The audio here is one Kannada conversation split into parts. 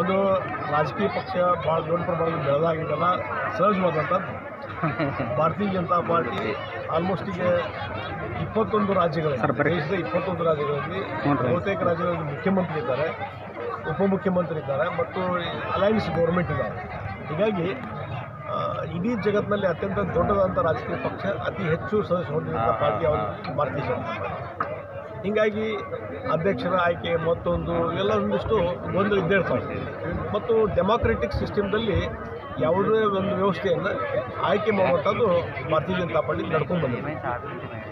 ಒಂದು ರಾಜಕೀಯ ಪಕ್ಷ ಭಾಳ ದೊಡ್ಡ ಪ್ರಮಾಣದಲ್ಲಿ ಬೆಳೆದಾಗಿದ್ದಲ್ಲ ಸಹಜವಾದಂಥದ್ದು ಭಾರತೀಯ ಜನತಾ ಪಾರ್ಟಿ ಆಲ್ಮೋಸ್ಟ್ ಈಗ ಇಪ್ಪತ್ತೊಂದು ರಾಜ್ಯಗಳಲ್ಲಿ ದೇಶದ ಇಪ್ಪತ್ತೊಂದು ರಾಜ್ಯಗಳಲ್ಲಿ ಬಹುತೇಕ ರಾಜ್ಯಗಳಲ್ಲಿ ಮುಖ್ಯಮಂತ್ರಿ ಇದ್ದಾರೆ ಉಪಮುಖ್ಯಮಂತ್ರಿ ಇದ್ದಾರೆ ಮತ್ತು ಅಲಯನ್ಸ್ ಗೌರ್ಮೆಂಟ್ ಇದ್ದಾರೆ. ಹೀಗಾಗಿ ಇಡೀ ಜಗತ್ತಿನಲ್ಲಿ ಅತ್ಯಂತ ದೊಡ್ಡದಾದಂಥ ರಾಜಕೀಯ ಪಕ್ಷ ಅತಿ ಹೆಚ್ಚು ಸದಸ್ಯ ಹೊಂದಿರುವಂಥ ಪಾರ್ಟಿ ಅವರು ಭಾರತೀಯ ಜನತಾ ಪಾರ್ಟಿ. ಹೀಗಾಗಿ ಅಧ್ಯಕ್ಷರ ಆಯ್ಕೆ ಮತ್ತೊಂದು ಎಲ್ಲ ಒಂದಿಷ್ಟು ಒಂದು ಇದ್ದೇ ಇರ್ತಾರೆ ಮತ್ತು ಡೆಮಾಕ್ರೆಟಿಕ್ ಸಿಸ್ಟಮ್ದಲ್ಲಿ ಯಾವುದೇ ಒಂದು ವ್ಯವಸ್ಥೆಯನ್ನು ಆಯ್ಕೆ ಮಾಡುವಂಥದ್ದು ಭಾರತೀಯ ಜನತಾ ಪಾರ್ಟಿ ನಡ್ಕೊಂಡು ಬಂದಿದೆ.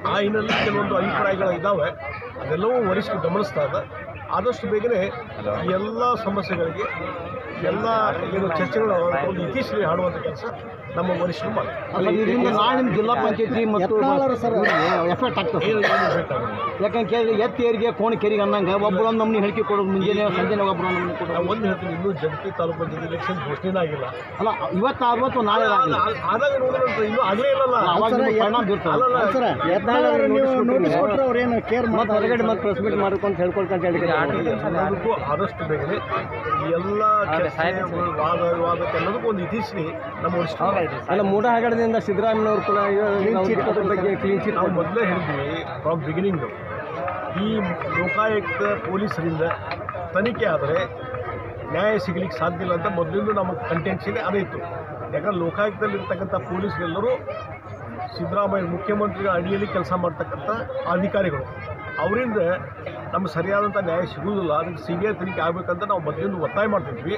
ಆ ಹಿನ್ನೆಲೆ ಕೆಲವೊಂದು ಅಭಿಪ್ರಾಯಗಳು ಇದ್ದಾವೆ ಅದೆಲ್ಲವೂ ವರಿಷ್ಠ ಗಮನಿಸ್ತಾ ಇದೆ ಆದಷ್ಟು ಬೇಗನೆ ಎಲ್ಲ ಸಮಸ್ಯೆಗಳಿಗೆ ಎಲ್ಲ ಏನು ಚರ್ಚೆಗಳು ಒಂದು ಇತ್ತೀಚೆಗೆ ಹಾಡುವಂಥ ಕೆಲಸ ನಮ್ಮ ವರಿಷ್ಠರು ಮಾಡ್ತಾರೆ. ಇದರಿಂದ ಜಿಲ್ಲಾ ಪಂಚಾಯತಿ ಮತ್ತು ಎಫೆಕ್ಟ್ ಆಗ್ತದೆ. ಯಾಕಂತ ಏನು ಕೇಳಿದ್ರೆ ಎತ್ತಿ ಏರಿಗೆ ಕೋಣ ಕೆರಿಗೆ ಅನ್ನಂಗೆ ಒಬ್ಬರು ಒಂದು ನಮ್ನಿ ಹೇಳಿಕೆ ಕೊಡೋದು ಮುಂಜಾನೆ ಸಂಜೆನೆ ಒಬ್ಬರು ನಮ್ನಿ ಕೊಡೋದು. ನಾವು ಒಂದು ಹೇಳ್ತೀನಿ ಇನ್ನೂ ಜಗತಿ ತಾಲೂಕು ಜಿಲ್ಲೆ ಎಲೆಕ್ಷನ್ ಘೋಷಣೆ ಆಗಿಲ್ಲ. ಅಲ್ಲ ಇವತ್ತು ಆವತ್ತು ನಾಳೆ ಆಗಲಿ ಆ- ಆದಾಗ ನೋಡಿದ್ರೆ ಇನ್ನೂ ಆಗಲೇ ಇಲ್ಲಲ್ಲ. ಅವಾಗ ಪರಿಣಾಮ ಬೀರ್ತದೆ. ಕೇರ್ ಮತ್ತೆ ಹೊರಗಡೆ ಮತ್ತೆ ಪ್ರೆಸ್ ಮೀಟ್ ಮಾಡ್ಕೊಂತ ಹೇಳ್ಕೊಳ್ಕೊಂತ ಹೇಳಿ ಎಲ್ಲದಕ್ಕೂ ಆದಷ್ಟು ಬೇಗನೆ ಎಲ್ಲ ವಾದ ವಾದ ವಿವಾದಕ್ಕೆಲ್ಲದಕ್ಕೂ ಒಂದು ಇತಿಶ್ರೀ ನಮ್ಮ ಅಲ್ಲ ಮೂಡ ಹಗಡದಿಂದ ಸಿದ್ದರಾಮಯ್ಯನವರು ಕೂಡ ಅದ್ರ ಬಗ್ಗೆ ಕ್ಲೀನ್ ಚಿಟ್ ನಾವು ಮೊದಲೇ ಹೇಳಿದ್ವಿ ಫ್ರಮ್ ಬಿಗಿನಿಂಗ್ ಈ ಲೋಕಾಯುಕ್ತ ಪೊಲೀಸರಿಂದ ತನಿಖೆ ಆದರೆ ನ್ಯಾಯ ಸಿಗಲಿಕ್ಕೆ ಸಾಧ್ಯ ಇಲ್ಲ ಅಂತ ಮೊದಲಿಂದ ನಮ್ಮ ಕಂಟೆನ್ಷನ್ ಅದೇ ಇತ್ತು. ಯಾಕಂದ್ರೆ ಲೋಕಾಯುಕ್ತದಲ್ಲಿರ್ತಕ್ಕಂಥ ಪೊಲೀಸರೆಲ್ಲರೂ ಸಿದ್ದರಾಮಯ್ಯ ಮುಖ್ಯಮಂತ್ರಿಗಳ ಅಡಿಯಲ್ಲಿ ಕೆಲಸ ಮಾಡ್ತಕ್ಕಂಥ ಅಧಿಕಾರಿಗಳು. ಅವರಿಂದ ನಮ್ಗೆ ಸರಿಯಾದಂಥ ನ್ಯಾಯ ಸಿಗುವುದಿಲ್ಲ. ಅದಕ್ಕೆ ಸಿ ಬಿ ಐ ತನಿಖೆ ಆಗಬೇಕಂತ ನಾವು ಮೊದಲಿಂದ ಒತ್ತಾಯ ಮಾಡ್ತಿದ್ವಿ.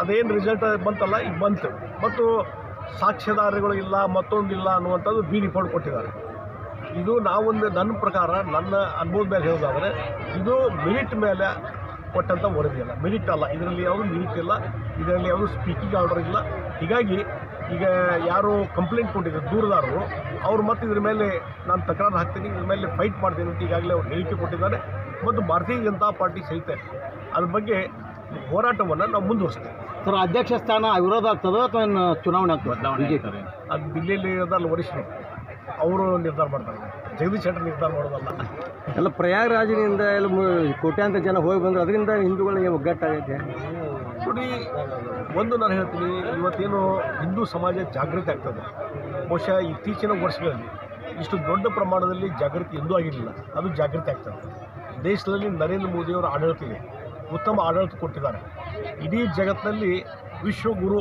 ಅದೇನು ರಿಸಲ್ಟ್ ಬಂತಲ್ಲ, ಈಗ ಬಂತು. ಮತ್ತು ಸಾಕ್ಷ್ಯಧಾರಗಳು ಇಲ್ಲ ಮತ್ತೊಂದಿಲ್ಲ ಅನ್ನುವಂಥದ್ದು ಬಿ ರಿಪೋರ್ಟ್ ಕೊಟ್ಟಿದ್ದಾರೆ. ಇದು ನಾವೊಂದು ನನ್ನ ಪ್ರಕಾರ, ನನ್ನ ಅನುಭವದ ಮೇಲೆ ಹೇಳೋದಾದರೆ ಇದು ಮಿನಿಟ್ ಮೇಲೆ ಕೊಟ್ಟಂಥ ವರದಿ ಅಲ್ಲ ಮಿನಿಟ್ ಅಲ್ಲ. ಇದರಲ್ಲಿ ಯಾವುದು ಮಿನಿಟ್ ಇಲ್ಲ, ಇದರಲ್ಲಿ ಯಾವುದು ಸ್ಪೀಕಿಂಗ್ ಆರ್ಡರ್ ಇಲ್ಲ. ಹೀಗಾಗಿ ಈಗ ಯಾರು ಕಂಪ್ಲೇಂಟ್ ಕೊಟ್ಟಿದ್ದಾರೆ ದೂರದಾರರು ಅವ್ರು ಮತ್ತೆ ಇದ್ರ ಮೇಲೆ ನಾನು ತಕರಾರು ಹಾಕ್ತೀನಿ ಇದ್ರ ಮೇಲೆ ಫೈಟ್ ಮಾಡ್ತೀನಿ ಅಂತ ಈಗಾಗಲೇ ಅವ್ರು ಹೇಳಿಕೆ ಕೊಟ್ಟಿದ್ದಾರೆ. ಮತ್ತು ಭಾರತೀಯ ಜನತಾ ಪಾರ್ಟಿ ಸಹಿತ ಅದ್ರ ಬಗ್ಗೆ ಹೋರಾಟವನ್ನು ನಾವು ಮುಂದುವರಿಸ್ತೇವೆ. ಸರ್ ಅಧ್ಯಕ್ಷ ಸ್ಥಾನ ವಿರೋಧ ಆಗ್ತದೋ ಅಥವಾ ಏನು ಚುನಾವಣೆ ಆಗ್ತದೆ? ಬಿಜೆಪಿ. ಅದು ದಿಲ್ಲಿಯಲ್ಲಿ ಇರೋದಲ್ಲ ವರಿಷ್ಠರು ಅವರು ನಿರ್ಧಾರ ಮಾಡ್ತಾರೆ. ಜಗದೀಶ್ ಶೆಟ್ಟರ್ ನಿರ್ಧಾರ ಮಾಡೋದಲ್ಲ. ಎಲ್ಲ ಪ್ರಯಾಗರಾಜಿನಿಂದ ಎಲ್ಲ ಮು- ಕೋಟ್ಯಾಂತರ ಜನ ಹೋಗಿ ಬಂದರು. ಅದರಿಂದ ಹಿಂದೂಗಳಿಗೆ ಒಗ್ಗಟ್ಟಾಗೈತೆ. ಒಂದು ನಾನು ಹೇಳ್ತೀನಿ, ಇವತ್ತೇನು ಹಿಂದೂ ಸಮಾಜ ಜಾಗೃತಿ ಆಗ್ತದೆ. ಬಹುಶಃ ಇತ್ತೀಚಿನ ವರ್ಷಗಳಲ್ಲಿ ಇಷ್ಟು ದೊಡ್ಡ ಪ್ರಮಾಣದಲ್ಲಿ ಜಾಗೃತಿ ಎಂದೂ ಆಗಿರಲಿಲ್ಲ. ಅದು ಜಾಗೃತಿ ಆಗ್ತದೆ. ದೇಶದಲ್ಲಿ ನರೇಂದ್ರ ಮೋದಿಯವರ ಆಡಳಿತ ಇದೆ. ಉತ್ತಮ ಆಡಳಿತ ಕೊಟ್ಟಿದ್ದಾರೆ. ಇಡೀ ಜಗತ್ತಿನಲ್ಲಿ ವಿಶ್ವಗುರು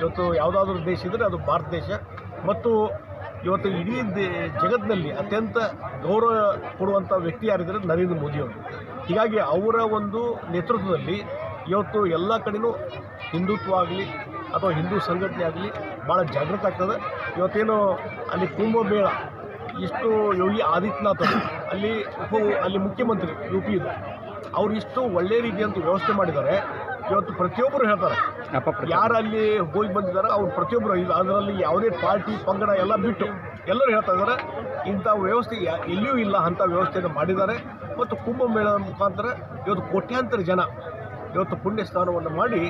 ಇವತ್ತು ಯಾವುದಾದ್ರೂ ದೇಶ ಇದ್ದರೆ ಅದು ಭಾರತ ದೇಶ. ಮತ್ತು ಇವತ್ತು ಇಡೀ ದೇ, ಜಗತ್ತಿನಲ್ಲಿ ಅತ್ಯಂತ ಗೌರವ ಕೊಡುವಂಥ ವ್ಯಕ್ತಿ ಯಾರಿದ್ದಾರೆ ನರೇಂದ್ರ ಮೋದಿಯವರು ಹೀಗಾಗಿ ಅವರ ಒಂದು ನೇತೃತ್ವದಲ್ಲಿ ಇವತ್ತು ಎಲ್ಲ ಕಡೆನೂ ಹಿಂದುತ್ವ ಆಗಲಿ ಅಥವಾ ಹಿಂದೂ ಸಂಘಟನೆ ಆಗಲಿ ಭಾಳ ಜಾಗೃತ ಆಗ್ತದೆ. ಇವತ್ತೇನು ಅಲ್ಲಿ ಕುಂಭಮೇಳ ಇಷ್ಟು ಯೋಗಿ ಆದಿತ್ಯನಾಥ್ ಅವರು ಅಲ್ಲಿ ಉಪ ಅಲ್ಲಿ ಮುಖ್ಯಮಂತ್ರಿ ಯು ಪಿ ಇದು ಅವ್ರು ಇಷ್ಟು ಒಳ್ಳೆ ರೀತಿಯಂತ ವ್ಯವಸ್ಥೆ ಮಾಡಿದ್ದಾರೆ. ಇವತ್ತು ಪ್ರತಿಯೊಬ್ಬರು ಹೇಳ್ತಾರೆ ಯಾರು ಅಲ್ಲಿ ಹೋಗಿ ಬಂದಿದ್ದಾರೆ ಅವ್ರು ಪ್ರತಿಯೊಬ್ಬರು ಇದು ಅದರಲ್ಲಿ ಯಾವುದೇ ಪಾರ್ಟಿ ಪಂಗಡ ಎಲ್ಲ ಬಿಟ್ಟು ಎಲ್ಲರೂ ಹೇಳ್ತಾ ಇದ್ದಾರೆ. ಇಂಥ ವ್ಯವಸ್ಥೆ ಎಲ್ಲಿಯೂ ಇಲ್ಲ ಅಂಥ ವ್ಯವಸ್ಥೆಯನ್ನು ಮಾಡಿದ್ದಾರೆ. ಮತ್ತು ಕುಂಭಮೇಳದ ಮುಖಾಂತರ ಇವತ್ತು ಕೋಟ್ಯಾಂತರ ಜನ ಇವತ್ತು ಪುಣ್ಯ ಸ್ನಾನವನ್ನು ಮಾಡಿ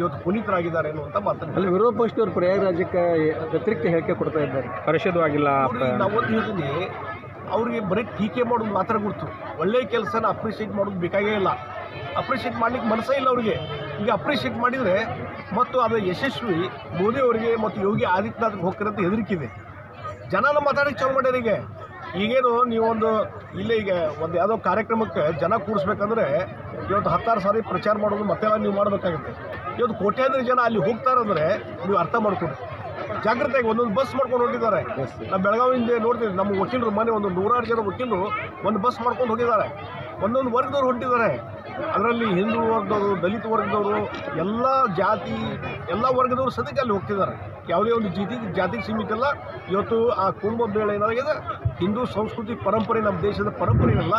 ಇವತ್ತು ಪುನೀತರಾಗಿದ್ದಾರೆ ಅನ್ನುವಂಥ ಮಾತನ್ನು ಅಲ್ಲಿ ವಿರೋಧ ಪಕ್ಷದವರು ಪ್ರಯಾಗರಾಜಕ್ಕೆ ವ್ಯತಿರಿಕ್ತ ಹೇಳಿಕೆ ಕೊಡ್ತಾ ಇದ್ದಾರೆ. ಪರಿಶುದ್ಧವಾಗಿಲ್ಲ ಅವ್ರಿಗೆ ನಾವೊಂದು ಹೇಳ್ತೀನಿ ಅವ್ರಿಗೆ ಬರೀ ಟೀಕೆ ಮಾಡೋದು ಮಾತ್ರ ಗುರ್ತು. ಒಳ್ಳೆಯ ಕೆಲಸನ ಅಪ್ರಿಷಿಯೇಟ್ ಮಾಡೋದು ಬೇಕಾಗೇ ಇಲ್ಲ. ಅಪ್ರಿಷಿಯೇಟ್ ಮಾಡ್ಲಿಕ್ಕೆ ಮನಸ್ಸೇ ಇಲ್ಲ ಅವ್ರಿಗೆ. ಈಗ ಅಪ್ರಿಷಿಯೇಟ್ ಮಾಡಿದರೆ ಮತ್ತು ಅದು ಯಶಸ್ವಿ ಮೋದಿ ಅವರಿಗೆ ಮತ್ತು ಯೋಗಿ ಆದಿತ್ಯನಾಥ್ಗೆ ಹೋಗ್ತಾರೆ ಅಂತ ಹೆದರಿಕಿದೆ ಜನನ ಮಾತಾಡಕ್ಕೆ ಚಾಲು ಮಾಡ್ಯಾರ ಈಗ. ಈಗೇನು ನೀವೊಂದು ಇಲ್ಲೇ ಈಗ ಒಂದು ಯಾವುದೋ ಕಾರ್ಯಕ್ರಮಕ್ಕೆ ಜನ ಕೂಡಿಸ್ಬೇಕಂದ್ರೆ ಇವತ್ತು ಹತ್ತಾರು ಸಾರಿ ಪ್ರಚಾರ ಮಾಡೋದು ಮತ್ತೆಲ್ಲ ನೀವು ಮಾಡಬೇಕಾಗುತ್ತೆ. ಇವತ್ತು ಕೋಟ್ಯಾಂತರ ಜನ ಅಲ್ಲಿ ಹೋಗ್ತಾರಂದ್ರೆ ನೀವು ಅರ್ಥ ಮಾಡ್ಕೊಡಿ ಜಾಗ್ರತೆಯಾಗಿ ಒಂದೊಂದು ಬಸ್ ಮಾಡ್ಕೊಂಡು ಹೊರಟಿದ್ದಾರೆ. ನಮ್ಮ ಬೆಳಗಾವಿಯಿಂದ ನೋಡ್ತೀವಿ ನಮ್ಮ ವಕೀಲರು ಮನೆ ಒಂದು ನೂರಾರು ಜನ ವಕೀಲರು ಒಂದು ಬಸ್ ಮಾಡ್ಕೊಂಡು ಹೋಗಿದ್ದಾರೆ. ಒಂದೊಂದು ವರ್ಗದವ್ರು ಹೊಂಟಿದ್ದಾರೆ. ಅದರಲ್ಲಿ ಹಿಂದೂ ವರ್ಗದವರು ದಲಿತ ವರ್ಗದವರು ಎಲ್ಲ ಜಾತಿ ಎಲ್ಲ ವರ್ಗದವರು ಸದ್ಯಕ್ಕೆ ಅಲ್ಲಿ ಹೋಗ್ತಿದ್ದಾರೆ. ಯಾವುದೇ ಒಂದು ಜಾತಿ ಜಾತಿಗೆ ಸೀಮಿತ ಅಲ್ಲ ಇವತ್ತು ಆ ಕುಂಭಮೇಳ ಏನಾಗಿದೆ? ಹಿಂದೂ ಸಂಸ್ಕೃತಿ ಪರಂಪರೆ ನಮ್ಮ ದೇಶದ ಪರಂಪರೆ ಅಲ್ಲ